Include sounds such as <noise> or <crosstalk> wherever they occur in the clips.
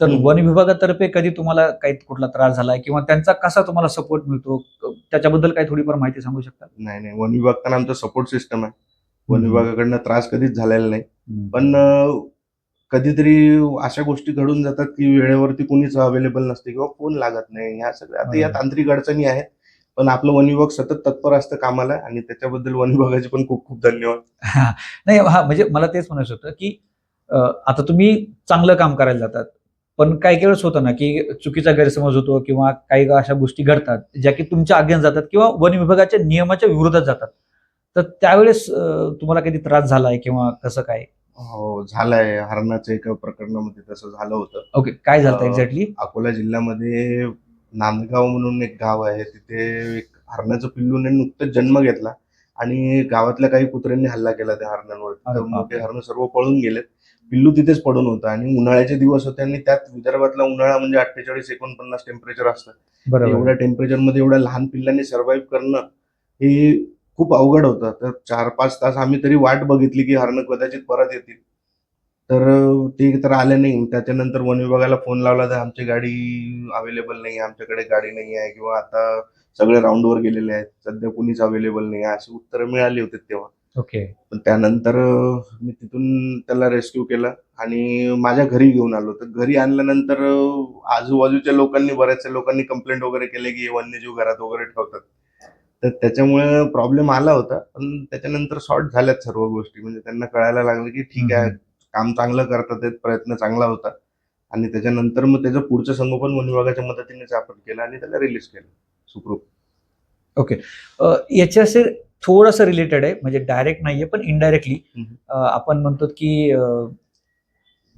तर. वन विभागातर्फे कधी तुम्हाला काही कुठला त्रास झालाय किंवा त्यांचा कसा तुम्हाला सपोर्ट मिळतो? त्याच्याबद्दल काही थोडीफार माहिती सांगू शकता? नाही नाही. वन विभाग तर आमचा सपोर्ट सिस्टम आहे. वन. विभागाकडनं त्रास कधीच झालेला नाही. पण कधीतरी अशा गोष्टी घडून जातात की वेळेवरती कोणीच अवेलेबल नसते किंवा फोन लागत नाही. ह्या सगळ्या आता या. तांत्रिक अडचणी आहेत. पण आपलं वन विभाग सतत तत्पर असतं कामाला आणि त्याच्याबद्दल वन विभागाचे पण खूप खूप धन्यवाद. <laughs> नाही हा म्हणजे मला तेच म्हणायचं होतं की आता तुम्ही चांगलं काम करायला जातात. पण काही काही वेळेस होतं ना की चुकीचा गैरसमज होतो किंवा काही अशा गोष्टी घडतात ज्या की तुमच्या अगेन्स्ट जातात किंवा वन विभागाच्या नियमाच्या विरोधात जातात. तर त्यावेळेस तुम्हाला कधी त्रास झालाय किंवा कसं काय? हो झालंय. हरणाच्या एका प्रकरणामध्ये तसं झालं होतं. ओके काय झालं एक्झॅक्टली अकोला जिल्ह्यामध्ये नांदगाव म्हणून एक गाव आहे. तिथे एक हरणाचं पिल्लूने नुकतंच जन्म घेतला आणि गावातल्या काही कुत्र्यांनी हल्ला केला त्या हरणांवर हरण सर्व पळून गेलेत. पिल्लू तिथेच पडून होतं आणि उन्हाळ्याचे दिवस होते आणि त्यात विदर्भातला उन्हाळा म्हणजे अठ्ठेचाळीस एकोणपन्नास टेम्परेचर असतं बरोबर. एवढ्या टेम्परेचरमध्ये एवढ्या लहान पिल्लांनी सर्व्हाइव्ह करणं हे खूप अवघड होतं. तर चार पाच तास आम्ही तरी वाट बघितली की हरणं कदाचित परत येतील. तर ते तर आले नाही. त्याच्यानंतर वन विभागाला फोन लावला तर आमची गाडी अवेलेबल नाही आमच्याकडे गाडी नाही आहे किंवा आता सगळे राऊंडवर गेलेले आहेत. सध्या कुणीच अवेलेबल नाही अशी उत्तरं मिळाली होती तेव्हा. ओके. पण त्यानंतर मी तिथून त्याला रेस्क्यू केलं आणि माझ्या घरी घेऊन आलो. तर घरी आणल्यानंतर आजूबाजूच्या लोकांनी बऱ्याचशा लोकांनी कंप्लेंट वगैरे केले की हे वन्यजीव घरात वगैरे ठेवतात. तर त्याच्यामुळे प्रॉब्लेम आला होता. पण त्याच्यानंतर सॉर्ट झाल्यात सर्व गोष्टी. म्हणजे त्यांना कळायला लागलं की ठीक आहे काम चांगलं करतात प्रयत्न चांगला होता. आणि त्याच्यानंतर मग त्याचं पुढचं संगोपन वन विभागाच्या मदतीनेच आपण केलं आणि त्याला रिलीज केलं. सुखरूप. अ, याच्याशी थोडंसं रिलेटेड आहे म्हणजे डायरेक्ट नाहीये पण इनडायरेक्टली. आपण म्हणतो की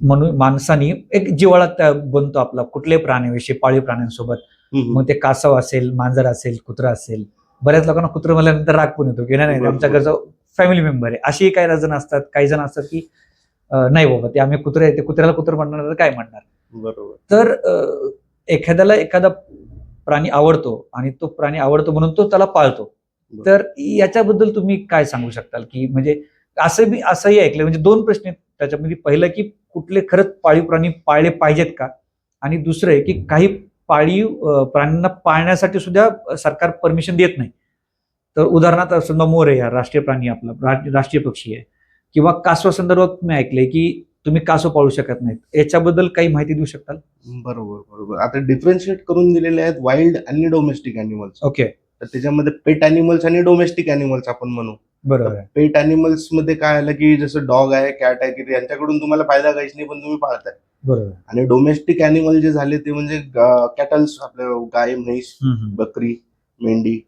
म्हणून माणसानी एक जिव्हाळा त्या बनतो आपला कुठल्याही प्राण्याविषयी पाळीव प्राण्यांसोबत. मग ते कासव असेल मांजर असेल कुत्रा असेल बऱ्याच लोकांना कुत्र म्हणल्यानंतर राग पण येतो की नाही. आमच्या घरचं फॅमिली मेंबर आहे अशी काही जण असतात काही जण असतात की नाही बाबा ते आम्ही कुत्रे ते कुत्र्याला कुत्र म्हणणार तर काय म्हणणार बरोबर तर एखाद्याला एखादा प्राणी आवडतो आणि तो प्राणी आवडतो म्हणून तो त्याला पाळतो. तर याच्याबद्दल तुम्ही काय सांगू शकताल? की म्हणजे असं मी असंही ऐकलं म्हणजे दोन प्रश्न आहेत त्याच्यामध्ये. पहिलं की कुठले खरंच पाळीव प्राणी पाळले पाहिजेत का? आणि दुसरं आहे की काही पाळीव प्राण्यांना पाळण्यासाठी सुद्धा सरकार परमिशन देत नाही. तर उदाहरणार्थ समजा मोर आहे हा राष्ट्रीय प्राणी आपला राष्ट्रीय पक्षी आहे. किंवा कासवा संदर्भात मी ऐकलंय की तुम्ही कासव पाळू शकत नाहीत. याच्याबद्दल काही माहिती देऊ शकताल? बरोबर बरोबर. आता डिफरन्शिएट करून दिलेले आहेत वाईल्ड आणि डोमेस्टिक अॅनिमल्स ओके तर त्याच्यामध्ये पेट अॅनिमल्स आणि डोमेस्टिक अॅनिमल्स आपण म्हणू. बरोबर आहे. पेट अॅनिमल्समध्ये काय आलं की जसं डॉग आहे कॅट आहे की यांच्याकडून तुम्हाला फायदा काहीच नाही पण तुम्ही पाळताय. बरोबर आणि डोमेस्टिक अॅनिमल जे झाले ते म्हणजे कॅटल्स आपलं गाय म्हैस. बकरी मेंढी.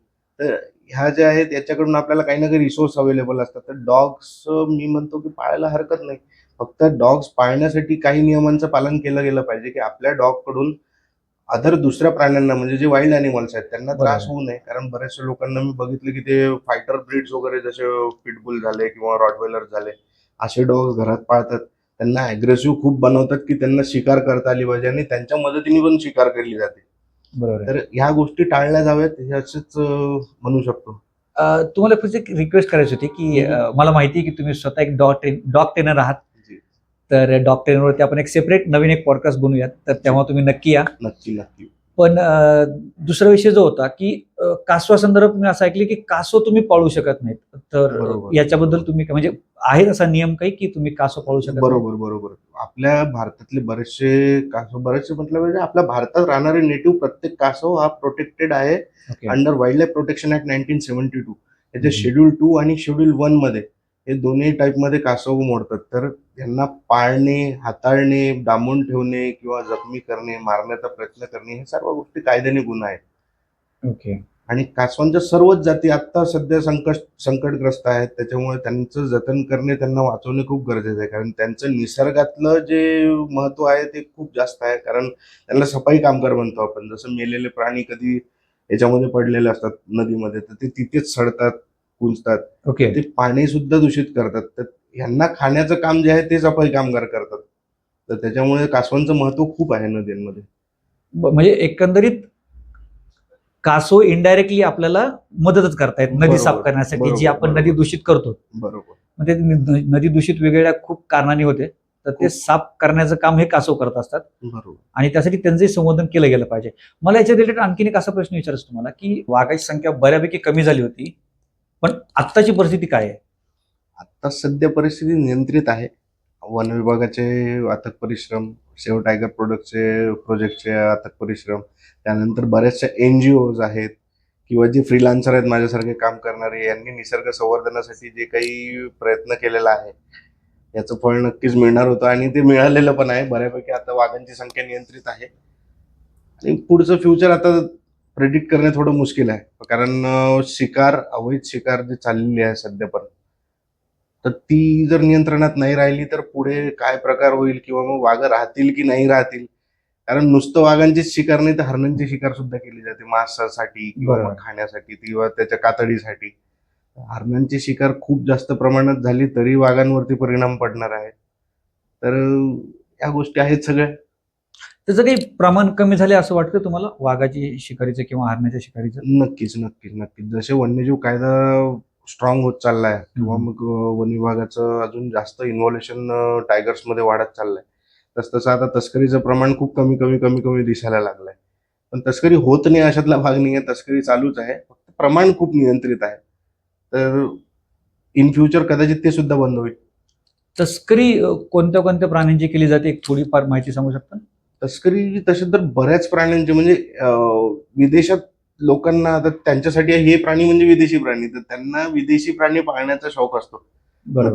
तर ह्या ज्या आहेत याच्याकडून आपल्याला काही ना काही रिसोर्स अवेलेबल असतात. तर डॉग्स मी म्हणतो की पाळायला हरकत नाही. फक्त डॉग्स पाळण्यासाठी काही नियमांचं पालन केलं गेलं पाहिजे की आपल्या डॉगकडून अदर दुसऱ्या प्राण्यांना म्हणजे जे वाईल्ड अॅनिमल्स आहेत त्यांना त्रास. होऊ नये कारण बऱ्याचशा लोकांना मी बघितलं की ते फायटर ब्रीड्स वगैरे जसे पिटबुल झाले किंवा रॉटवेलर झाले असे डॉग्स घरात पाळतात त्यांना अग्रेसिव्ह खूप बनवतात की त्यांना शिकार करता आली पाहिजे आणि त्यांच्या मदतीने पण शिकार केली जाते. तर ह्या गोष्टी टाळल्या जाव्यात हे असेच म्हणू शकतो तुम्हाला फक्त एक रिक्वेस्ट करायची होती की मला माहिती आहे की तुम्ही स्वतः एक डॉग ट्रेन डॉग ट्रेनर आहात. तर डॉग ट्रेनरवरती आपण एक सेपरेट नवीन एक पॉडकास्ट बनवूयात तर तेव्हा तुम्ही नक्की या नक्की नक्की पण दुसरा विषय जो होता की कासवा संदर्भात मी असं ऐकले की कासव तुम्ही पाळू शकत नाहीत तर. याच्याबद्दल तुम्ही काय- म्हणजे आहे असा नियम काही की तुम्ही कासव पाळू शकत? बरोबर बरोबर आपल्या भारतातले बरेचसे कासव बरेचसे म्हटलं म्हणजे आपल्या भारतात राहणारे नेटिव्ह प्रत्येक कासव हा प्रोटेक्टेड आहे. Under wild life protection act nineteen seventy two याचे हम्म. शेड्यूल टू आणि शेड्यूल वनमध्ये हे दोन्ही टाईपमध्ये कासव मोडतात. तर यांना पाळणे हाताळणे डांबून ठेवणे किंवा जखमी करणे मारण्याचा प्रयत्न करणे हे सर्व गोष्टी कायद्याने गुन्हा आहेत. ओके. आणि कासवांच्या सर्वच जाती आत्ता सध्या संकट संकटग्रस्त आहेत. त्याच्यामुळे त्यांचं जतन करणे त्यांना वाचवणे खूप गरजेचं आहे. कारण त्यांचं निसर्गातलं जे महत्त्व आहे ते खूप जास्त आहे. कारण त्यांना सफाई कामगार म्हणतो आपण. जसं मेलेले प्राणी कधी याच्यामध्ये पडलेले असतात नदीमध्ये तर ते तिथेच सडतात. कुंजतात. ओके. ते पाणी सुद्धा दूषित करतात. तर यांना खाण्याचं काम जे आहे ते सफाई कामगार करतात. तर त्याच्यामुळे कासवांचं महत्त्व खूप आहे नद्यांमध्ये. म्हणजे एकंदरीत कासव इनडायरेक्टली आपल्याला मदतच करतायत नदी साफ करण्यासाठी जी आपण. नदी दूषित करतो. बरोबर. म्हणजे नदी दूषित वेगवेगळ्या खूप कारणांनी होते. तर ते साफ करण्याचं काम हे कासव करत असतात. बरोबर. आणि त्यासाठी त्यांचंही संवर्धन केलं गेलं पाहिजे. मला याच्या रिलेटेड आणखीन एक असा प्रश्न विचारायचा तुम्हाला की वाघाची संख्या बऱ्यापैकी कमी झाली होती. पण आत्ताची परिस्थिती काय आहे? आता सध्या परिस्थिती नियंत्रित आहे. वन विभागाचे अथक परिश्रम सेव टायगर प्रोडक्टचे प्रोजेक्टचे अथक परिश्रम त्यानंतर बऱ्याचशा एन जी ओज आहेत किंवा जे फ्रीलान्सर आहेत माझ्यासारखे काम करणारे यांनी निसर्ग संवर्धनासाठी जे काही प्रयत्न केलेला आहे याचं फळ नक्कीच मिळणार होतं आणि ते मिळालेलं पण आहे. बऱ्यापैकी आता वाघांची संख्या नियंत्रित आहे. आणि पुढचं फ्युचर आता प्रेडिक्ट करणे थोडं मुश्किल आहे. कारण शिकार अवैध शिकार जी चाललेली आहे सध्या पण तर ती जर नियंत्रणात नाही राहिली तर पुढे काय प्रकार होईल किंवा मग वाघ राहतील की नाही राहतील? कारण नुसतं वाघांचीच शिकार नाही तर हरणांची शिकार सुद्धा केली जाते. मांसासाठी किंवा. मग खाण्यासाठी किंवा त्याच्या कातडीसाठी. हरणांची शिकार खूप जास्त प्रमाणात झाली तरी वाघांवरती परिणाम पडणार आहे. तर या गोष्टी आहेत सगळ्या. त्याचं काही प्रमाण कमी झाले असं वाटतं तुम्हाला? वाघाची शिकारीचं किंवा हरण्याच्या शिकारीचं? नक्कीच नक्कीच नक्कीच. जसे वन्यजीव कायदा स्ट्रॉंग होत चाललाय किंवा. मग वन विभागाचं अजून जास्त इन्व्हॉल्युशन टायगर्समध्ये वाढत चाललंय. तस तसं आता तस्करीचं प्रमाण खूप कमी कमी कमी कमी दिसायला लागलंय. पण तस्करी होत नाही अशातला भाग नाही आहे तस्करी चालूच आहे. फक्त प्रमाण खूप नियंत्रित आहे. तर इन फ्युचर कदाचित ते सुद्धा बंद होईल. तस्करी कोणत्या कोणत्या प्राण्यांची केली जाते? एक थोडीफार माहिती सांगू शकता? तस्करी तसे तर बऱ्याच प्राण्यांचे म्हणजे विदेशात लोकांना आता त्यांच्यासाठी हे प्राणी म्हणजे विदेशी प्राणी. तर त्यांना विदेशी प्राणी पाळण्याचा शौक असतो.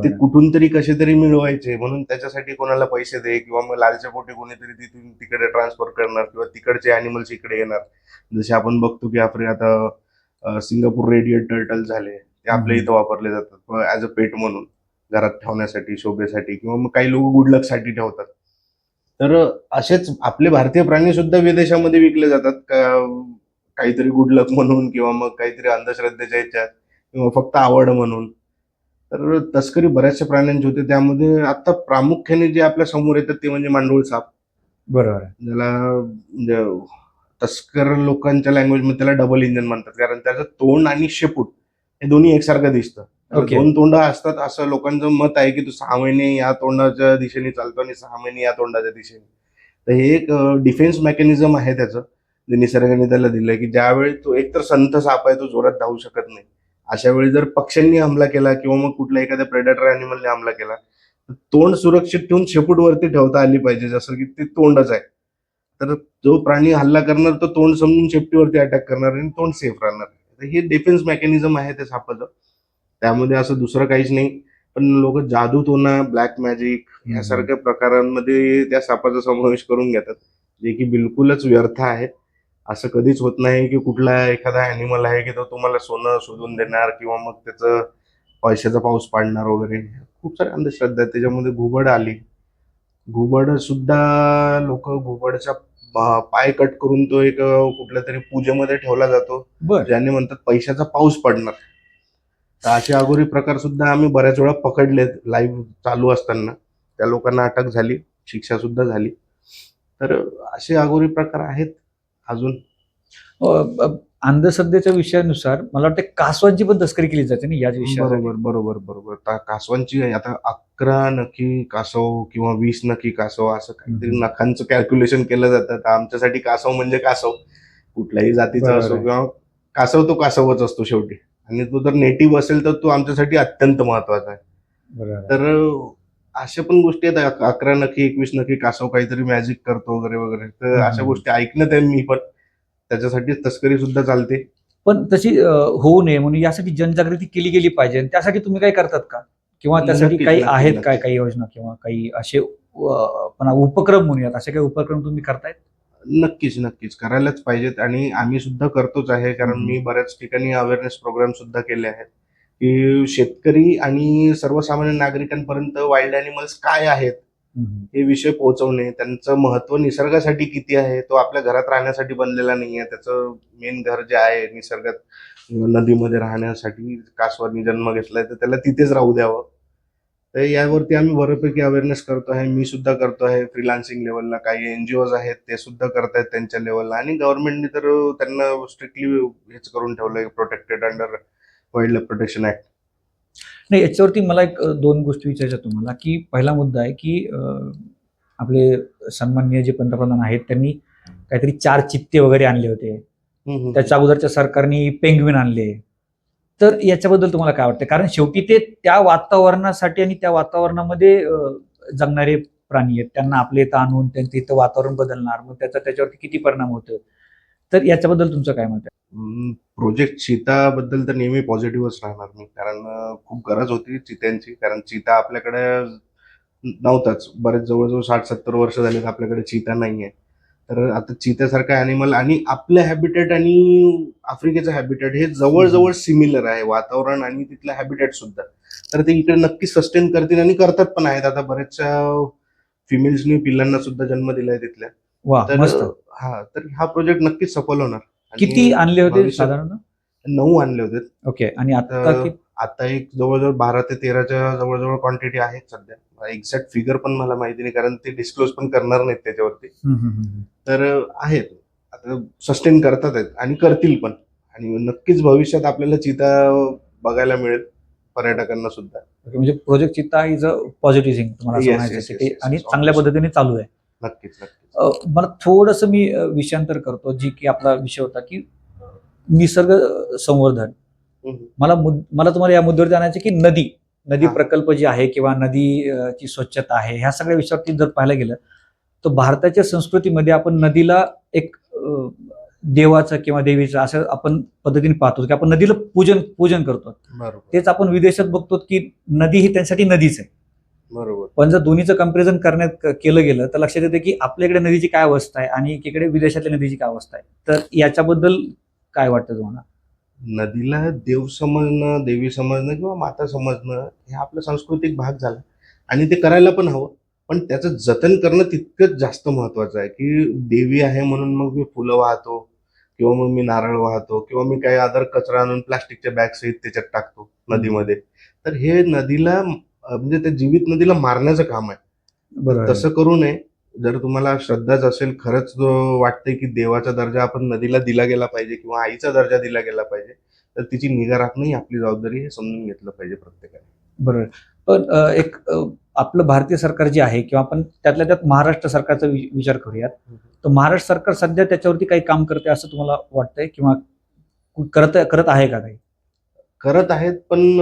ते कुठून तरी कसे तरी मिळवायचे? म्हणून त्याच्यासाठी कोणाला पैसे दे किंवा मग लालच्या पोटी कोणीतरी तिथून तिकडे ट्रान्सफर करणार किंवा तिकडचे अॅनिमल्स इकडे येणार. जसे आपण बघतो की आपले आता सिंगापूर रेडिएट टर्टल झाले. ते आपल्या इथं वापरले जातात. ऍज अ पेट म्हणून घरात ठेवण्यासाठी शोभेसाठी किंवा मग काही लोक गुडसाठी ठेवतात. तर असेच आपले भारतीय प्राणी सुद्धा विदेशामध्ये विकले जातात. काहीतरी गुड लक म्हणून किंवा मग काहीतरी अंधश्रद्धेच्या ह्याच्यात किंवा फक्त आवड म्हणून. तर तस्करी बऱ्याचशा प्राण्यांची होते. त्यामध्ये आता प्रामुख्याने जे आपल्यासमोर येतात ते म्हणजे मांडोळ साप. बरोबर आहे. ज्याला म्हणजे तस्कर लोकांच्या लँग्वेजमध्ये त्याला डबल इंजन म्हणतात. कारण त्याचं तोंड आणि शेपूट हे दोन्ही एकसारखं दिसतं. Okay. दोन तोंड असतात असं लोकांचं मत आहे की तो सहा महिने या तोंडाच्या दिशेने चालतो आणि सहा महिने या तोंडाच्या दिशेने. तर हे एक डिफेन्स मेकॅनिझम आहे त्याचं. जे निसर्गाने त्याला दिलंय की ज्यावेळी तो एकतर संथ साप आहे तो जोरात धावू शकत नाही. अशा वेळी जर पक्ष्यांनी हमला केला किंवा मग कुठल्या एखाद्या प्रेडेटर अॅनिमलने हमला केला तर तोंड सुरक्षित ठेवून शेपूट वरती ठेवता आली पाहिजे जसं की ते तोंडच आहे. तर जो प्राणी हल्ला करणार तो तोंड समजून शेपटीवरती अटॅक करणार आणि तोंड सेफ राहणार. तर हे डिफेन्स मेकॅनिझम आहे ते सापाचं. त्यामध्ये असं दुसरं काहीच नाही. पण लोक जादू तोना ब्लॅक मॅजिक यासारख्या प्रकारांमध्ये त्या सापाचा समावेश करून घेतात. जे की बिलकुलच व्यर्थ आहे. असं कधीच होत नाही की कुठला एखादा अॅनिमल आहे की तो तुम्हाला सोनं शोधून देणार किंवा मग त्याचं पैशाचा पाऊस पाडणार वगैरे. खूप साऱ्या अंधश्रद्धा आहेत. त्याच्यामध्ये घुबड आली. घुबड सुद्धा लोक घुबडच्या पा- पाय कट करून तो एक कुठल्या तरी पूजेमध्ये ठेवला जातो. ज्याने म्हणतात पैशाचा पाऊस पडणार. तर असे अगोरी प्रकार सुद्धा आम्ही बऱ्याच वेळा पकडलेत लाईव्ह चालू असताना. त्या लोकांना अटक झाली शिक्षा सुद्धा झाली. तर असे अगोरी प्रकार आहेत अजून? अंधश्रद्धेच्या विषयानुसार मला वाटतं कासवांची पण तस्करी केली जाते ना याच विषयावर बरोबर बरोबर बरोबर. कासवांची आता अकरा नखी कासव किंवा वीस नखी कासव असं काहीतरी. नखांचं कॅल्क्युलेशन केलं जातं. तर आमच्यासाठी कासव म्हणजे कासव. कुठल्याही जातीचा असो. किंवा कासव तो कासवच असतो शेवटी. आणि तो जर नेटिव्ह असेल तर तो आमच्यासाठी अत्यंत महत्त्वाचा आहे. बरोबर. तर अशा पण गोष्टी आहेत अक- अकरा नक्की एकवीस नक्की कासव काहीतरी मॅजिक करतो वगैरे वगैरे. तर. अशा गोष्टी ऐकण्यात आहे मी पण. त्याच्यासाठी तस्करी सुद्धा चालते. पण तशी होऊ नये म्हणून यासाठी जनजागृती केली गेली पाहिजे. त्यासाठी तुम्ही काय करतात का? किंवा त्यासाठी काही आहेत. काय काही योजना किंवा काही असे पण उपक्रम म्हणूयात. असे काही उपक्रम तुम्ही करतायत? नक्कीच नक्कीच. करायलाच पाहिजेत आणि आम्ही सुद्धा करतोच आहे कारण. मी बऱ्याच ठिकाणी अवेअरनेस प्रोग्राम सुद्धा केले आहेत. की शेतकरी आणि सर्वसामान्य नागरिकांपर्यंत वाईल्ड अॅनिमल्स काय आहेत हे विषय पोहोचवणे त्यांचं महत्त्व निसर्गासाठी किती आहे तो आपल्या घरात राहण्यासाठी बनलेला नाहीये त्याचं मेन घर जे आहे निसर्गात नदीमध्ये राहण्यासाठी कासवानी जन्म घेतलाय तर त्याला तिथेच राहू द्यावं. तर यावरती आम्ही बऱ्यापैकी अवेअरनेस करतो आहे. मी सुद्धा करतो आहे. फ्रीलान्सिंग लेवलला काही एनजीओज आहेत ते सुद्धा करतायत त्यांच्या लेवलला आणि गव्हर्नमेंटने तर त्यांना स्ट्रिक्टली हेच करून ठेवलंय protected under wild life protection act नाही याच्यावरती मला एक दोन गोष्टी विचारायच्या तुम्हाला. की पहिला मुद्दा आहे की आपले सन्माननीय जे पंतप्रधान आहेत त्यांनी काहीतरी चार चित्ते वगैरे आणले होते. त्याच्या अगोदरच्या सरकारने पेंग्विन आणले. तर याच्याबद्दल तुम्हाला काय वाटतं कारण शेवटी ते त्या वातावरणासाठी आणि त्या वातावरणामध्ये जगणारे प्राणी आहेत. त्यांना आपले इथं आणून त्यांचं इथं वातावरण बदलणार मग त्याचा त्याच्यावरती किती परिणाम होतो तर याच्याबद्दल तुमचं काय मत आहे? प्रोजेक्ट चिताबद्दल तर नेहमी पॉझिटिव्हच राहणार मी. कारण खूप गरज होती चित्यांची. कारण चीता आपल्याकडे नव्हताच. बरेच जवळजवळ साठ सत्तर वर्ष झाले आपल्याकडे चीता आहे तर आता चित्यासारखा अॅनिमल आणि आपलं हॅबिटेट आणि आफ्रिकेचं हॅबिटेट हे जवळजवळ सिमिलर आहे वातावरण आणि तिथलं हॅबिटेट सुद्धा. तर ते इकडे नक्की सस्टेन करतील आणि करतात पण आहेत. आता बऱ्याचशा फिमेल्सनी पिल्लांना सुद्धा जन्म दिलाय तिथल्या. तर हा तर हा प्रोजेक्ट नक्कीच सफल होणार. किती आणले होते साधारण? नऊ आणले होते. ओके आणि आता आता एक जवळजवळ बारा ते तेराच्या जवळजवळ क्वांटिटी आहेत सध्या. एक्झॅक्ट फिगर पण मला माहिती नाही कारण ते डिस्क्लोज पण करणार नाहीत त्याच्यावरती. तर आहेत. आता सस्टेन करतात आहेत आणि करतील पण. आणि नक्कीच भविष्यात आपल्याला चिता बघायला मिळेल पर्यटकांना सुद्धा. म्हणजे प्रोजेक्ट चित्ता इज अ पॉझिटिव्ह थिंग तुम्हाला आणि चांगल्या. पद्धतीने चालू आहे. नक्कीच नक्कीच. मला थोडस मी विषयांतर करतो जी की आपला विषय होता की निसर्ग संवर्धन. मला मला तुम्हाला या मुद्द्यावर जाण्याचे की नदी. नदी. प्रकल्प जी आहे किंवा नदी अ, ची स्वच्छता आहे ह्या सगळ्या विषयावरती जर पाहायला गेलं तर भारताच्या संस्कृतीमध्ये आपण नदीला एक देवाचं किंवा देवीचं असं आपण पद्धतीने पाहतो की आपण नदीला पूजन पूजन करतो. तेच आपण विदेशात बघतो की नदी ही त्यांच्यासाठी नदीच आहे. बरोबर. पण जर दोन्हीचं कंपॅरिझन करण्यात केलं गेलं तर लक्षात येतं की आपल्याकडे नदीची काय अवस्था आहे आणि एकीकडे विदेशातल्या नदीची काय अवस्था आहे. तर याच्याबद्दल काय वाटतं तुम्हाला? नदीला देव समजणं देवी समजणं किंवा माता समजणं हे आपला सांस्कृतिक भाग झाला. आणि ते करायला पण हवं. पण त्याचं जतन करणं तितकंच जास्त महत्वाचं आहे की देवी आहे म्हणून मग मी फुलं वाहतो किंवा मग मी नारळ वाहतो किंवा मी काही अदर कचरा आणून प्लास्टिकच्या बॅग सहित त्याच्यात टाकतो नदीमध्ये. तर हे नदीला म्हणजे त्या जीवित नदीला मारण्याचं काम आहे. तसं करू नये. जर तुम्हाला श्रद्धाच असेल खरंच जो वाटतंय की देवाचा दर्जा आपण नदीला दिला गेला पाहिजे किंवा आईचा दर्जा दिला गेला पाहिजे तर तिची निगा राखणं ही आपली जबाबदारी हे समजून घेतलं पाहिजे प्रत्येकाने. बरोबर. पण एक आपलं भारतीय सरकार जे आहे किंवा आपण त्यातल्या त्यात महाराष्ट्र सरकारचा विचार करूयात. तर महाराष्ट्र सरकार सध्या त्याच्यावरती काही काम करते असं तुम्हाला वाटतंय किंवा करत करत आहे का काही? करत आहेत पण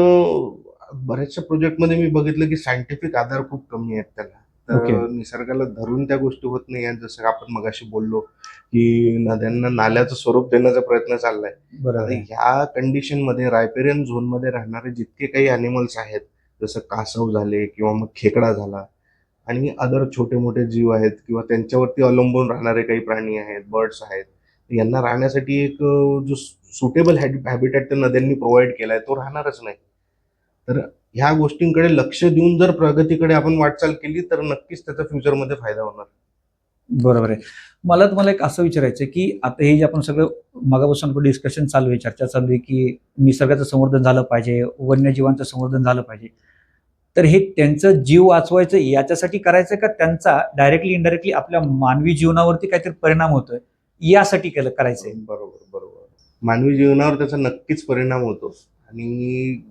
बऱ्याचशा प्रोजेक्टमध्ये मी बघितलं की सायंटिफिक आधार खूप कमी आहेत त्याला. तर. निसर्गाला धरून त्या गोष्टी होत नाही आहेत जसं आपण मगाशी बोललो की नद्यांना नाल्याचं स्वरूप देण्याचा प्रयत्न चाललाय. ह्या कंडिशनमध्ये रायपेरियन झोनमध्ये राहणारे जितके काही अॅनिमल्स आहेत जसं कासव झाले किंवा मग खेकडा झाला आणि अदर छोटे मोठे जीव आहेत किंवा त्यांच्यावरती अवलंबून राहणारे काही प्राणी आहेत बर्ड्स आहेत यांना राहण्यासाठी एक जो सुटेबल हॅबिटॅट त्या नद्यांनी प्रोव्हाइड केलाय तो राहणारच नाही तर ह्या गोष्टींकडे लक्ष देऊन जर प्रगतीकडे आपण वाटचाल केली तर नक्कीच त्याचा फ्युचरमध्ये फायदा होणार. बरोबर आहे. मला तुम्हाला एक असं विचारायचं की आता हे जे आपण सगळं मगापासून आपलं डिस्कशन चालू आहे चर्चा चालू आहे की निसर्गाचं संवर्धन झालं पाहिजे वन्यजीवांचं संवर्धन झालं पाहिजे. तर हे त्यांचं जीव वाचवायचं याच्यासाठी करायचं का त्यांचा डायरेक्टली इनडायरेक्टली आपल्या मानवी जीवनावरती काहीतरी परिणाम होतोय? यासाठी केलं करायचंय. बरोबर बरोबर. मानवी जीवनावर त्याचा नक्कीच परिणाम होतो. आणि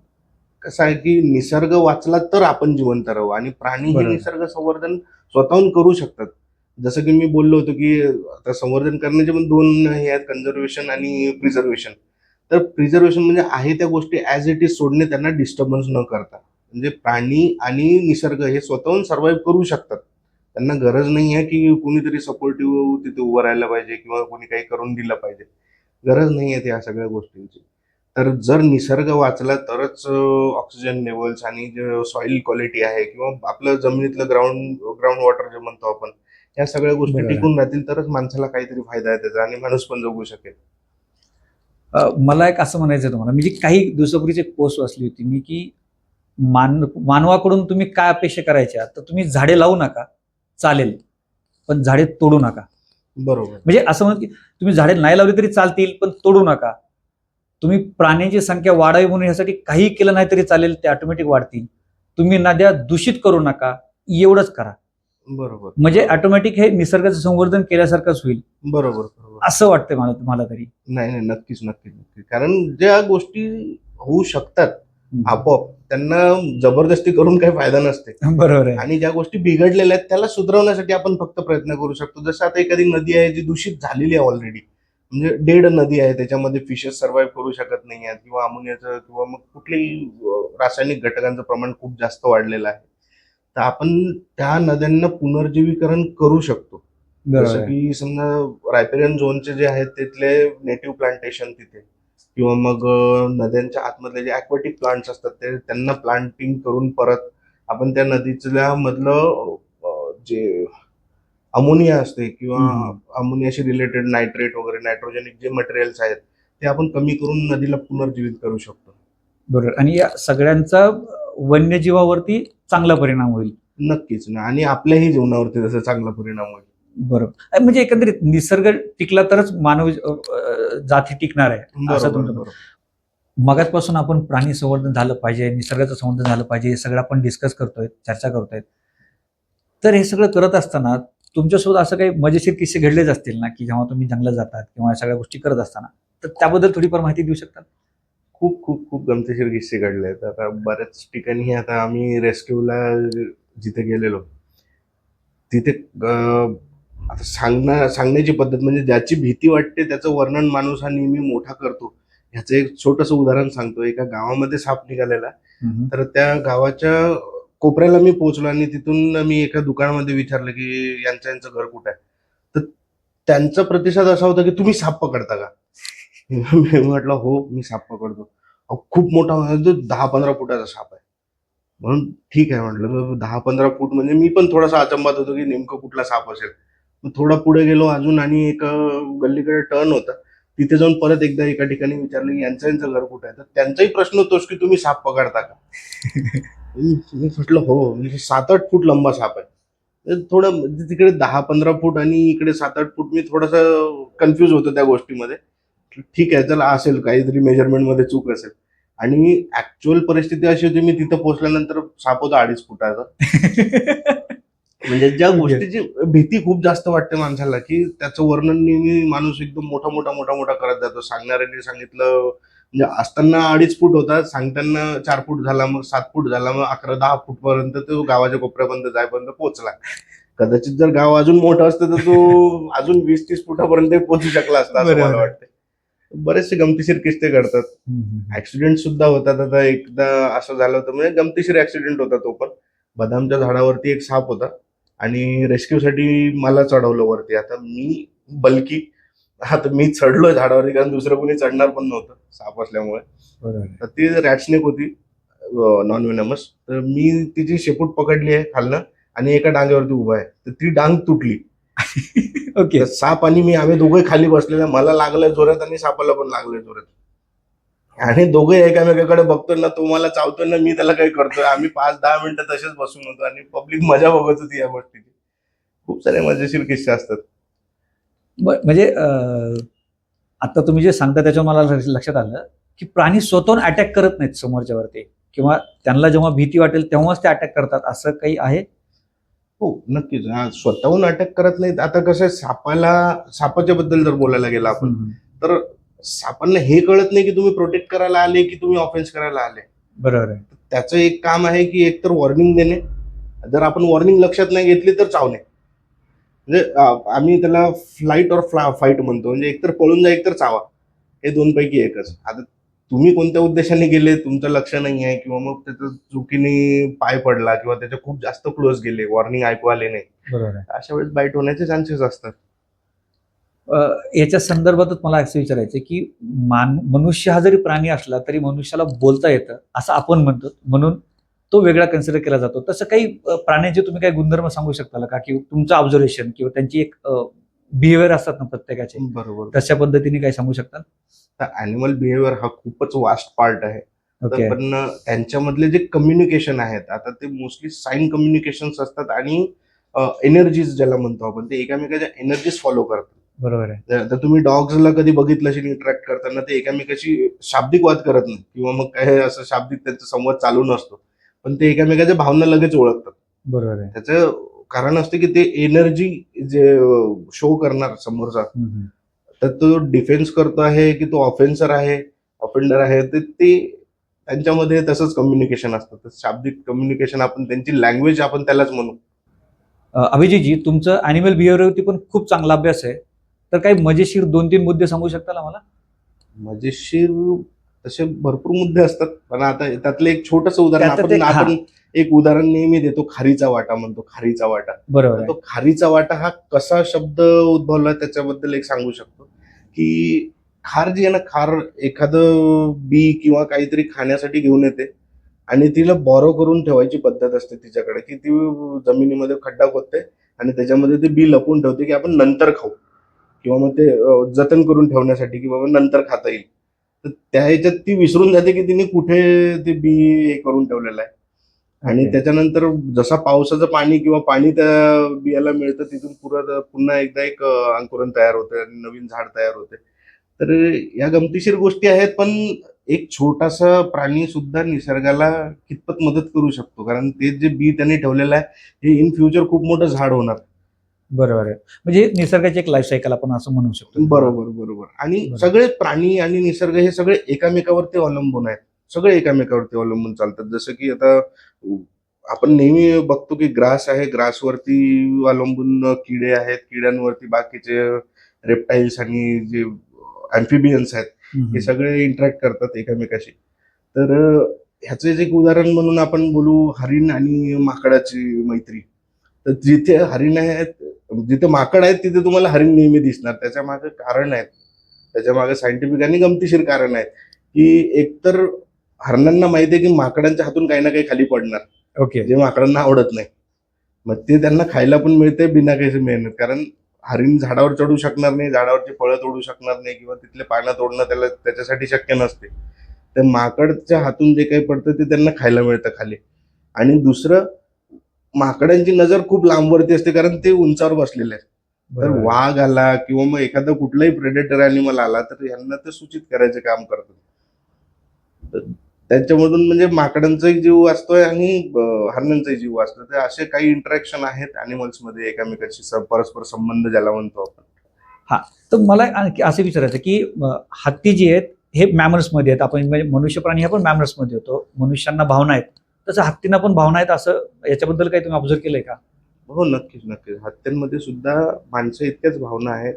कसं आहे की निसर्ग वाचला तर आपण जिवंत राहू आणि प्राणी हे बरोबर. निसर्ग संवर्धन स्वतःहून करू शकतात. जसं की मी बोललो होतो की आता संवर्धन करण्याचे पण दोन हे आहेत कन्झर्वेशन आणि प्रिझर्वेशन तर प्रिझर्वेशन म्हणजे आहे त्या गोष्टी ऍज इट इज सोडणे त्यांना डिस्टर्बन्स न करता. म्हणजे प्राणी आणि निसर्ग हे स्वतःहून सर्व्हाइव्ह करू शकतात. त्यांना गरज नाही आहे की कुणीतरी सपोर्टिव्ह तिथे उभं राहायला पाहिजे किंवा कोणी काही करून दिलं पाहिजे. गरज नाही आहे या सगळ्या गोष्टींची. तर जर निसर्ग वाचला तरच ऑक्सिजन लेवल्स आणि जे सॉइल क्वालिटी आहे किंवा आपलं जमिनीतलं ग्राउंड ग्राउंड वॉटर जे म्हणतो आपण या सगळ्या गोष्टी. टिकून राहतील तरच माणसाला काहीतरी फायदा आहे त्याचा आणि माणूस पण जगू शकेल. मला एक असं म्हणायचं तुम्हाला मी जी काही दिवसापूर्वीच एक पोस्ट वाचली होती मी की मान मानवाकडून तुम्ही काय अपेक्षा करायच्या तर तुम्ही झाडे लावू नका चालेल पण झाडे तोडू नका. बरोबर. म्हणजे असं म्हणत की तुम्ही झाडे नाही लावली तरी चालतील पण तोडू नका. तुम्ही प्राण्यांची संख्या वाढावी म्हणून यासाठी काही केलं नाही तरी चालेल ते ऑटोमॅटिक वाढतील. तुम्ही नद्या दूषित करू नका एवढंच करा. बरोबर. म्हणजे ऑटोमॅटिक हे निसर्गाचं संवर्धन केल्यासारखंच होईल. बरोबर बरोबर. असं वाटतंय मला मला तरी. नाही नाही नक्कीच नक्कीच नक्कीच. कारण ज्या गोष्टी होऊ शकतात आपोआप त्यांना जबरदस्ती करून काही फायदा नसते. बरोबर आहे. आणि ज्या गोष्टी बिघडलेल्या आहेत त्याला सुधारवण्यासाठी आपण फक्त प्रयत्न करू शकतो. जसं आता एखादी नदी आहे जी दूषित झालेली आहे ऑलरेडी म्हणजे डेड नदी आहे त्याच्यामध्ये फिशेस सर्व्हाइव्ह करू शकत नाही आहेत किंवा अमोनियाचं किंवा मग कुठल्याही अं, रासायनिक घटकांचं प्रमाण खूप जास्त वाढलेलं आहे. तर आपण त्या नद्यांना पुनर्जीवीकरण करू शकतो. जसं. की समजा रायपेरियन झोनचे जे आहेत तिथले नेटिव्ह प्लांटेशन तिथे. किंवा मग नद्यांच्या आतमधले जे अक्वॅटिक प्लांट्स असतात ते त्यांना प्लांटिंग करून परत आपण त्या नदीच्या मधलं जे अमोनिया असते किंवा. अमोनियाशी रिलेटेड नायट्रेट वगैरे नायट्रोजेनिक जे मटेरियल्स आहेत ते आपण कमी करून नदीला पुनर्जीवित करू शकतो. बरोबर. आणि या सगळ्यांचा वन्यजीवावरती चांगला परिणाम होईल. नक्कीच. ना आणि आपल्याही जीवनावरती त्याचा चांगला परिणाम होईल. बरोबर. म्हणजे एकंदरीत निसर्ग टिकला तरच मानव जाती टिकणार आहे असं बरोबर तुमचं बरोबर. मगाचपासून आपण प्राणी संवर्धन झालं पाहिजे निसर्गाचं संवर्धन झालं पाहिजे हे सगळं आपण डिस्कस करतोय चर्चा करतोय. तर हे सगळं करत असताना तुमच्यासोबत असं काही मजेशीर किस्से घडलेच असतील ना की जेव्हा तुम्ही जंगलात जातात किंवा या सगळ्या गोष्टी करत असताना तर त्याबद्दल थोडीफार माहिती देऊ शकता? खूप खूप खूप गमतीशीर किस्से घडले आहेत. आता बऱ्याच ठिकाणी आता आम्ही रेस्क्यूला जिथे गेलेलो तिथे आता सांगणं सांगण्याची पद्धत म्हणजे ज्याची भीती वाटते त्याचं वर्णन माणूस हा नेहमी मोठा करतो. ह्याचं एक छोटंसं उदाहरण सांगतो. एका गावामध्ये साप निघालेला. तर त्या गावाच्या कोपऱ्याला मी पोहोचलो आणि तिथून मी एका दुकानामध्ये विचारलं की यांचं यांचं घर कुठं आहे? तर त्यांचा प्रतिसाद असा होता की तुम्ही साप पकडता का? मी म्हटलं हो मी साप पकडतो. अहो, खूप मोठा म्हणजे दहा पंधरा फुटाचा साप आहे. म्हणून ठीक आहे म्हटलं. दहा पंधरा फूट म्हणजे मी पण थोडासा अचंबात होतो की नेमकं कुठला साप असेल. मग थोडा पुढे गेलो अजून आणि एक गल्लीकडे टर्न होता. तिथे जाऊन परत एकदा एका ठिकाणी विचारलं की यांचं यांचं घर कुठं आहे? तर त्यांचाही प्रश्न होतोच की तुम्ही साप पकडता का? मी म्हटलं हो म्हणजे सात आठ फूट लंबा साप आहे. थोडं तिकडे दहा पंधरा फूट आणि इकडे सात आठ फूट मी थोडासा कन्फ्यूज होतो त्या गोष्टीमध्ये. ठीक आहे चला असेल काहीतरी मेजरमेंटमध्ये चूक असेल. आणि ऍक्च्युअल परिस्थिती अशी होती मी तिथं पोहोचल्यानंतर साप होता अडीच फुटाचा. म्हणजे ज्या. <laughs> गोष्टीची भीती खूप जास्त वाटते माणसाला की त्याचं वर्णन नेहमी माणूस एकदम मोठा मोठा मोठा मोठा करत जातो. सांगणाऱ्याने सांगितलं म्हणजे असताना अडीच फूट होता सांगताना चार फूट झाला मग सात फूट झाला मग अकरा दहा फूट पर्यंत तो गावाच्या कोपऱ्यापर्यंत जायपर्यंत पोहोचला. कदाचित जर गाव अजून मोठं असतं तर तो अजून वीस तीस फुटापर्यंत पोहोचू शकला असता असं. मला वाटतं बरेचसे गमतीशीर किस्से घडतात. ऍक्सिडेंट सुद्धा होतात. आता एकदा असं झालं होतं म्हणजे गमतीशीर ऍक्सिडेंट होता तो पण. बदामच्या झाडावरती एक साप होता आणि रेस्क्यू साठी मला चढवलं वरती. आता मी बल्की आता मी चढलोय झाडावरती कारण दुसरं कोणी चढणार पण नव्हतं साप असल्यामुळे. तर ती रॅटस्नेक होती नॉन वेनमस तर मी तिची शेपूट पकडली आहे खालनं आणि एका डांग्यावरती उभा आहे. तर ती डांग तुटली. <laughs> ओके. साप आणि मी आम्ही दोघे खाली बसलेले मला लागलंय जोरात आणि सापाला पण लागलंय जोरात. आणि दोघे एकामेकाकडे बघतोय ना तो मला चावतोय ना मी त्याला काही करतोय. आम्ही पाच दहा मिनिटं तसेच बसून होतो आणि पब्लिक मजा बघत होती या गोष्टीची. खूप सारे मजेशीर किस्से असतात. म्हणजे आता तुम्ही जे सांगता त्याच्यावर मला लक्ष- लक्षात आलं की प्राणी स्वतःहून अटॅक करत नाहीत समोरच्यावरती. किंवा त्यांना जेव्हा भीती वाटेल तेव्हाच ते अटॅक करतात. असं काही आहे? हो नक्कीच. हा, स्वतःहून अटॅक करत नाहीत. आता कसं आहे, सापाला सापाच्या बद्दल जर बोलायला गेला आपण तर सापांना हे कळत नाही की तुम्ही प्रोटेक्ट करायला आले की तुम्ही ऑफेन्स करायला आले. बरोबर आहे. त्याचं एक काम आहे की एकतर वॉर्निंग देणे. जर आपण वॉर्निंग लक्षात नाही घेतली तर चावणे. म्हणजे आम्ही त्याला फ्लाईट और फ्ला फाईट म्हणतो. म्हणजे एकतर पळून जा एकतर चावा. हे दोन पैकी एकच. आता तुम्ही कोणत्या उद्देशाने गेले तुमचं लक्ष नाही आहे किंवा मग त्याचं चुकीने पाय पडला किंवा त्याच्या खूप जास्त क्लोज गेले वॉर्निंग ऐकू आले नाही. बरोबर अशा वेळेस बाईट होण्याचे चान्सेस असतात. याच्या संदर्भातच मला असं विचारायचं की मान मनुष्य हा जरी प्राणी असला तरी मनुष्याला बोलता येतं असं आपण म्हणतो. म्हणून तो वेगळा कन्सिडर केला जातो. तसं काही प्राण्यांचे तुम्ही काही गुणधर्म सांगू शकता का? की तुमचं ऑब्झर्वेशन किंवा त्यांची एक बिहेवियर असतात ना प्रत्येकाचे. बरोबर. तशा पद्धतीने काही सांगू शकता तर अॅनिमल बिहेवियर हा खूपच वास्ट पार्ट आहे. पण त्यांच्यामधले जे कम्युनिकेशन आहेत आता ते मोस्टली साईन कम्युनिकेशन असतात आणि एनर्जीज ज्याला म्हणतो आपण ते एकामेकाच्या एनर्जीज फॉलो करतात. बरोबर आहे. तर तुम्ही डॉग्सला कधी बघितलं असेल इंटरॅक्ट करताना ते एकामेकाशी शाब्दिक वाद करत नाही किंवा मग काय असं शाब्दिक त्यांचा संवाद चालू नसतो. पण ते एकामेकाच्या भावना लगेच ओळखतात. बरोबर आहे. त्याचं कारण असतं की ते एनर्जी जे शो करणार समोरचा. तर तो डिफेन्स करतो आहे की तो ऑफेन्सर आहे ऑफेंडर आहे ते ते त्यांच्यामध्ये तसंच कम्युनिकेशन असतं. तर शाब्दिक कम्युनिकेशन आपण त्यांची लँग्वेज आपण त्यालाच म्हणू. अभिजितजी तुमचं अॅनिमल बिहेवियरवरती पण खूप चांगला अभ्यास आहे. तर काही मजेशीर दोन तीन मुद्दे सांगू शकताल आम्हाला? मजेशीर तसे भरपूर मुद्दे असतात. पण आता त्यातलं एक छोटस उदाहरण आपण एक-. आपण एक उदाहरण नेहमी देतो खारीचा वाटा म्हणतो खारीचा वाटा. बरोबर तो खारीचा वाटा हा कसा शब्द उद्भवला त्याच्याबद्दल एक सांगू शकतो. की खार जी आहे ना खार एखादं बी किंवा काहीतरी खाण्यासाठी घेऊन येते आणि तिला बॉरो करून ठेवायची पद्धत असते तिच्याकडे की ती जमिनीमध्ये खड्डा खोदते आणि त्याच्यामध्ये ते बी लपून ठेवते की आपण नंतर खाऊ. किंवा मग ते जतन करून ठेवण्यासाठी की बाबा नंतर खाता येईल. तर त्या ह्याच्यात ती विसरून जाते की तिने कुठे ते बी हे करून ठेवलेलं आहे. आणि. त्याच्यानंतर जसा पावसाचं पाणी किंवा पाणी त्या बियाला मिळतं तिथून पुरा पुन्हा एकदा एक अंकुरण तयार होतं आणि नवीन झाड तयार होते तर या गमतीशीर गोष्टी आहेत पण एक छोटासा प्राणी सुद्धा निसर्गाला कितपत मदत करू शकतो? कारण ते जे बी त्यांनी ठेवलेलं आहे हे इन फ्युचर खूप मोठं झाड होणार. बरोबर आहे. म्हणजे निसर्गाची एक लाईफ सायकल आपण असं म्हणू शकतो. बरोबर बरोबर. आणि. सगळे प्राणी आणि निसर्ग हे सगळे एकामेकावरती अवलंबून आहेत. सगळे एकामेकावरती अवलंबून चालतात. जसं की आता आपण नेहमी बघतो की ग्रास आहे ग्रासवरती अवलंबून किडे आहेत. किड्यांवरती बाकीचे रेप्टाईल्स आणि जे अम्फिबियन्स आहेत. हे सगळे इंटरॅक्ट करतात एकमेकाशी. तर ह्याचं एक उदाहरण म्हणून आपण बोलू हरिण आणि माकडाची मैत्री. तर जिथे हरिण आहेत जिथे माकड आहेत तिथे तुम्हाला हरिण नेहमी दिसणार. त्याच्यामागे कारण आहेत. त्याच्यामागे सायंटिफिक आणि गमतीशीर कारण आहेत. की एकतर हरणांना माहिती आहे की माकडांच्या हातून काही ना काही खाली पडणार. ओके जे माकडांना आवडत नाही. मग ते त्यांना खायला पण मिळते बिना काही मेहनत कारण हरिण झाडावर चढू शकणार नाही झाडावरची फळं तोडू शकणार नाही किंवा तिथले पानं तोडणं त्याला त्याच्यासाठी शक्य नसते. तर माकडच्या हातून जे काही पडतं ते त्यांना खायला मिळतं खाली. आणि दुसरं माकडांची नजर खूप लांबवरती असते कारण ते उंचावर बसलेले आहेत. तर. वाघ आला किंवा मग एखादा कुठलाही प्रेडेटर अॅनिमल आला तर यांना ते सूचित करायचे काम करतात तर त्याच्यामधून म्हणजे माकडांचाही जीव वाचतोय आणि हरणांचाही जीव वाचतोय. तर असे काही इंटरॅक्शन आहेत अॅनिमल्समध्ये एकमेकांशी परस्पर संबंध ज्याला म्हणतो आपण. तर मला आणखी असं विचारायचं की हत्ती जी आहेत हे मॅमर्समध्ये आहेत. आपण म्हणजे मनुष्य प्राणी हे पण मॅमर्समध्ये होतो. मनुष्यांना भावना आहेत. तसं हत्तींना पण भावना आहेत असं याच्याबद्दल काही तुम्ही ऑब्झर्व केलंय का? हो नक्कीच नक्कीच. हत्यांमध्ये सुद्धा माणसं इतक्याच भावना आहेत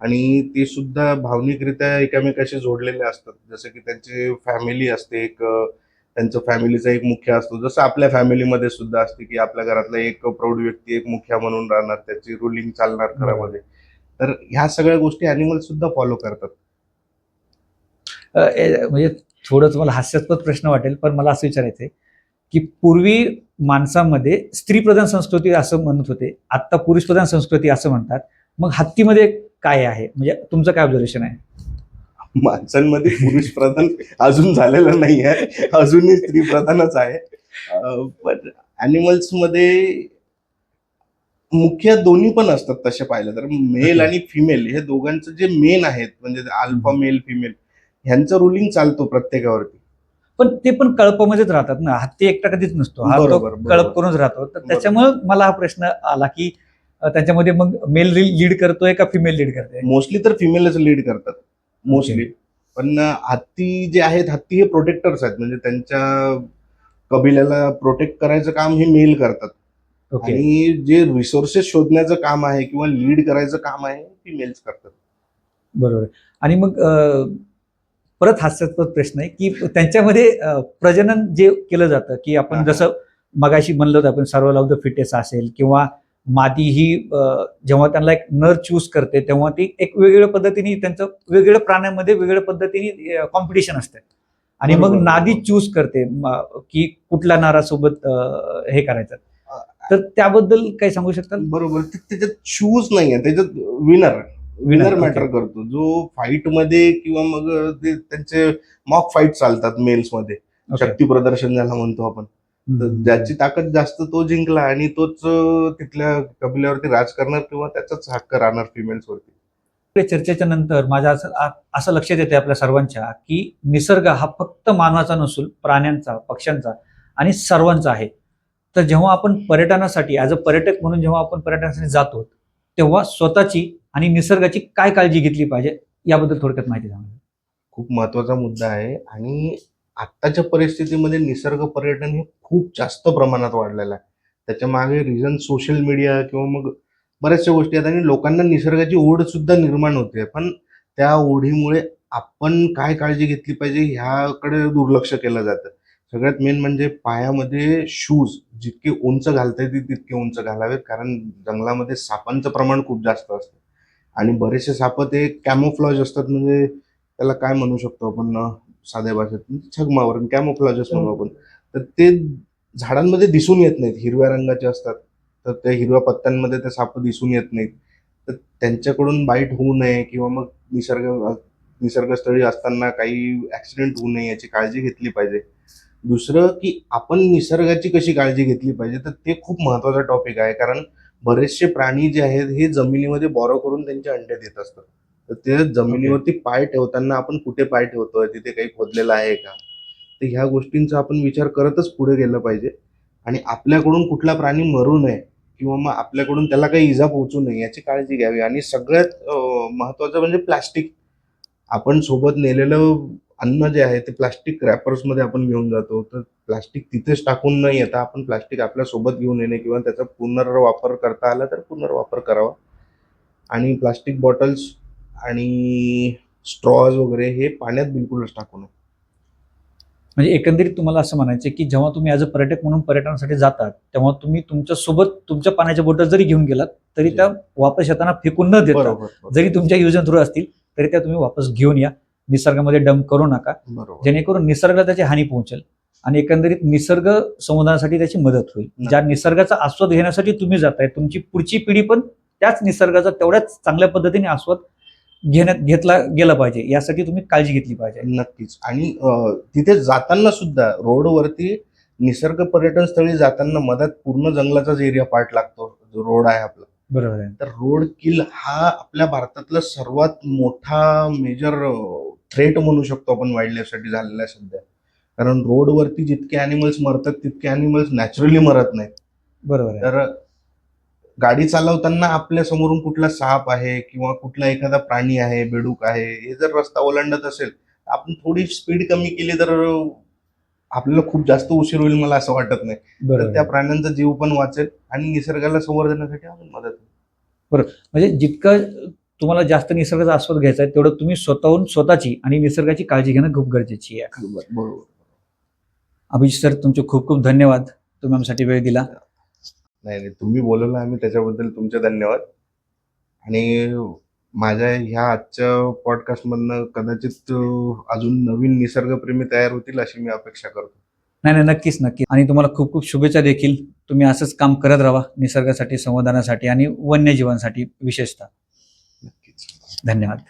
आणि ते सुद्धा भावनिकरित्या एकमेकाशी जोडलेले असतात. जसं की त्यांची फॅमिली असते एक त्यांचं फॅमिलीचा एक मुख्य असतो. जसं आपल्या फॅमिलीमध्ये सुद्धा असते की आपल्या घरातला एक प्रौढ व्यक्ती एक मुख्या म्हणून राहणार त्याची रुलिंग चालणार घरामध्ये. तर ह्या सगळ्या गोष्टी अॅनिमल सुद्धा फॉलो करतात. म्हणजे थोडं तुम्हाला हास्यास्पद प्रश्न वाटेल पण मला असं विचारायचंय की पूर्वी माणसामध्ये स्त्री प्रधान संस्कृती असं म्हणत होते आता पुरुष प्रधान संस्कृती असं म्हणतात. मग हत्तीमध्ये काय आहे? म्हणजे तुमचं काय ऑब्झर्वेशन आहे? माणसांमध्ये पुरुष प्रधान अजून झालेलं नाही आहे. अजूनही स्त्री प्रधानच आहे पण अॅनिमल्समध्ये मुख्य दोन्ही पण असतात तसे पाहिलं तर. मेल. आणि फिमेल हे दोघांचं जे मेन आहेत म्हणजे अल्फा मेल फिमेल ह्यांचं रुलिंग चालतो प्रत्येकावरती. पण ते पण कळपामध्येच राहतात ना. हत्ती एकटा कधीच नसतो. हा तो. कळप करूनच राहतो. तर त्याच्यामुळे मला हा प्रश्न आला की त्याच्यामध्ये मग मेल लीड करतोय का फिमेल लीड करतोय? मोस्टली तर फिमेलच लीड करतात. मोस्टली पण हत्ती जे आहेत हत्ती हे प्रोटेक्टर्स आहेत. म्हणजे त्यांच्या कबिल्याला प्रोटेक्ट करायचं काम हे मेल करतात. ओके आणि जे रिसोर्सेस शोधण्याचं काम आहे किंवा लीड करायचं काम आहे फिमेल्स करतात. बरोबर. आणि मग परत हास्यास्पद प्रश्न आहे की त्यांच्यामध्ये प्रजनन जे केलं जातं की आपण. जसं मगाशी म्हणलं होतं आपण सर्व लाव द फिटेस्ट असेल किंवा मादी ही जेव्हा त्यांना एक नर चूज करते तेव्हा ती एक वेगवेगळ्या पद्धतीने त्यांचं वेगवेगळ्या प्राण्यांमध्ये वेगवेगळ्या पद्धतीने कॉम्पिटिशन असते. आणि मग नादी. चूज करते की कुठल्या नारासोबत हे करायचं. तर त्याबद्दल काही सांगू शकता बरोबर. त्याच्यात शूज नाहीये त्याच्यात विनर विनर मॅटर करतो. जो फाईटमध्ये किंवा मग ते त्यांचे मॉक फाईट चालतात मेल्समध्ये. शक्ती प्रदर्शन ज्याला म्हणतो आपण. ज्याची ताकद जास्त तो जिंकला आणि तोच तिथल्या कबिल्यावरती राज करणार किंवा त्याचाच हक्क राहणार फिमेल्स वरती. चर्चेच्या नंतर माझ्या असं असं लक्षात येते आपल्या सर्वांच्या की निसर्ग हा फक्त मानवाचा नसून प्राण्यांचा पक्ष्यांचा आणि सर्वांचा आहे. तर जेव्हा आपण पर्यटनासाठी ॲज अ पर्यटक म्हणून जेव्हा आपण पर्यटनासाठी जातो तेव्हा स्वतःची आणि निसर्गाची काय काळजी घेतली पाहिजे याबद्दल थोडक्यात माहिती सांगा खूप महत्त्वाचा मुद्दा आहे आणि आत्ताच्या परिस्थितीमध्ये निसर्ग पर्यटन हे खूप जास्त प्रमाणात वाढलेलं आहे. त्याच्यामागे रिझन सोशल मीडिया किंवा मग बऱ्याचशा गोष्टी आहेत आणि लोकांना निसर्गाची ओढ सुद्धा निर्माण होते. पण त्या ओढीमुळे आपण काय काळजी घेतली पाहिजे ह्याकडे दुर्लक्ष केलं जातं. सगळ्यात मेन म्हणजे पायामध्ये शूज जितके उंच घालता येतील तितके उंच घालावेत. कारण जंगलामध्ये सापांचं प्रमाण खूप जास्त असतं. आणि बरेचसे साप ते कॅमोफ्लॉज असतात म्हणजे त्याला काय म्हणू शकतो आपण साध्या भाषेत छगमावर कॅमोफ्लॉजच म्हणू आपण. तर ते झाडांमध्ये दिसून येत नाहीत हिरव्या रंगाचे असतात तर त्या हिरव्या पत्त्यांमध्ये ते साप दिसून येत नाहीत. तर त्यांच्याकडून बाईट होऊ नये किंवा मग निसर्ग निसर्गस्थळी असताना काही ऍक्सिडेंट होऊ नये याची काळजी घेतली पाहिजे. दुसरं की आपण निसर्गाची कशी काळजी घेतली पाहिजे तर ते खूप महत्त्वाचा टॉपिक आहे. कारण बरेचसे प्राणी जे आहेत हे जमिनीमध्ये बॉरो करून त्यांचे अंडे देत असतात. तर ते जमिनीवरती पाय ठेवताना आपण कुठे पाय ठेवतोय तिथे काही खोदलेलं आहे का? तर ह्या गोष्टींचा आपण विचार करतच पुढे गेलं पाहिजे. आणि आपल्याकडून कुठला प्राणी मरू नये किंवा मग आपल्याकडून त्याला काही इजा पोहोचू नये याची काळजी घ्यावी. आणि सगळ्यात अं, महत्वाचं म्हणजे प्लास्टिक. आपण सोबत नेलेलं अन्न जे आहे ते प्लास्टिक रॅपर्समध्ये आपण घेऊन जातो. तर प्लास्टिक तिथेच टाकून न येता. आपण प्लास्टिक आपल्यासोबत घेऊन येणे किंवा त्याचा पुनर्वापर करता आला तर पुनर्वापर करावा. आणि प्लास्टिक बॉटल्स आणि स्ट्रॉज वगैरे हे पाण्यात बिलकुलच टाकू नये म्हणजे एकंदरीत तुम्हाला असं म्हणायचं की जेव्हा तुम्ही ॲज अ पर्यटक म्हणून पर्यटनासाठी जातात तेव्हा तुम्ही तुमच्यासोबत तुमच्या पाण्याच्या बॉटल जरी घेऊन गेलात तरी त्या वापस येताना फेकून न देता जरी तुमच्या युजन थ्रू असतील तरी त्या तुम्ही वापस घेऊन या. निसर्गामध्ये डंप करू नका. बरोबर. जेणेकरून निसर्गाला त्याची हानी पोहोचेल आणि एकंदरीत निसर्ग संवर्धनासाठी त्याची मदत होईल. ज्या निसर्गाचा आस्वाद घेण्यासाठी तुम्ही जाताय तुमची पुढची पिढी पण त्याच निसर्गाचा तेवढ्याच चांगल्या पद्धतीने आस्वाद घेण्यात घेतला गेला पाहिजे. यासाठी तुम्ही काळजी घेतली पाहिजे. नक्कीच. आणि तिथे जाताना सुद्धा रोडवरती निसर्ग पर्यटन स्थळी जाताना मधात पूर्ण जंगलाचाच एरिया पार्ट लागतो. जो रोड आहे आपला. बरोबर आहे. तर रोड किल हा आपल्या भारतातला सर्वात मोठा मेजर थ्रेट म्हणू शकतो आपण वाईल्ड लाईफसाठी झालेला आहे सध्या. कारण रोडवरती जितके अॅनिमल्स मरतात तितके अॅनिमल्स नॅचरली मरत नाहीत. बरोबर आहे. तर गाडी चालवताना आपल्या समोरून कुठला साप आहे किंवा कुठला एखादा प्राणी आहे बेडूक आहे हे जर रस्ता ओलांडत असेल तर आपण थोडी स्पीड कमी केली तर आपल्याला खूप जास्त उशीर होईल मला असं वाटत नाही. बरोबर तर आहे. त्या प्राण्यांचा जीव पण वाचेल आणि निसर्गाला संवर्धनासाठी आपण मदत होईल. म्हणजे जितकं तुम्हाला जास्त निसर्गाचा आस्वाद घ्यायचा आहे तेवढं तुम्ही स्वतःहून स्वतःची आणि निसर्गाची काळजी घेणं खूप गरजेची आहे. बरोबर अभिजित सर तुमचे खूप खूप धन्यवाद. तुम्ही आमच्यासाठी वेळ दिला. नाही नाही तुम्ही बोलवलं आम्ही त्याच्याबद्दल तुमचे धन्यवाद. आणि माझ्या ह्या आजच्या पॉडकास्टमधनं कदाचित अजून नवीन निसर्गप्रेमी तयार होतील अशी मी अपेक्षा करतो. नाही नाही नक्कीच नक्की आणि तुम्हाला खूप खूप शुभेच्छा देखील. तुम्ही असंच काम करत राहा निसर्गासाठी संवर्धनासाठी आणि वन्यजीवांसाठी विशेषतः. धन्यवाद.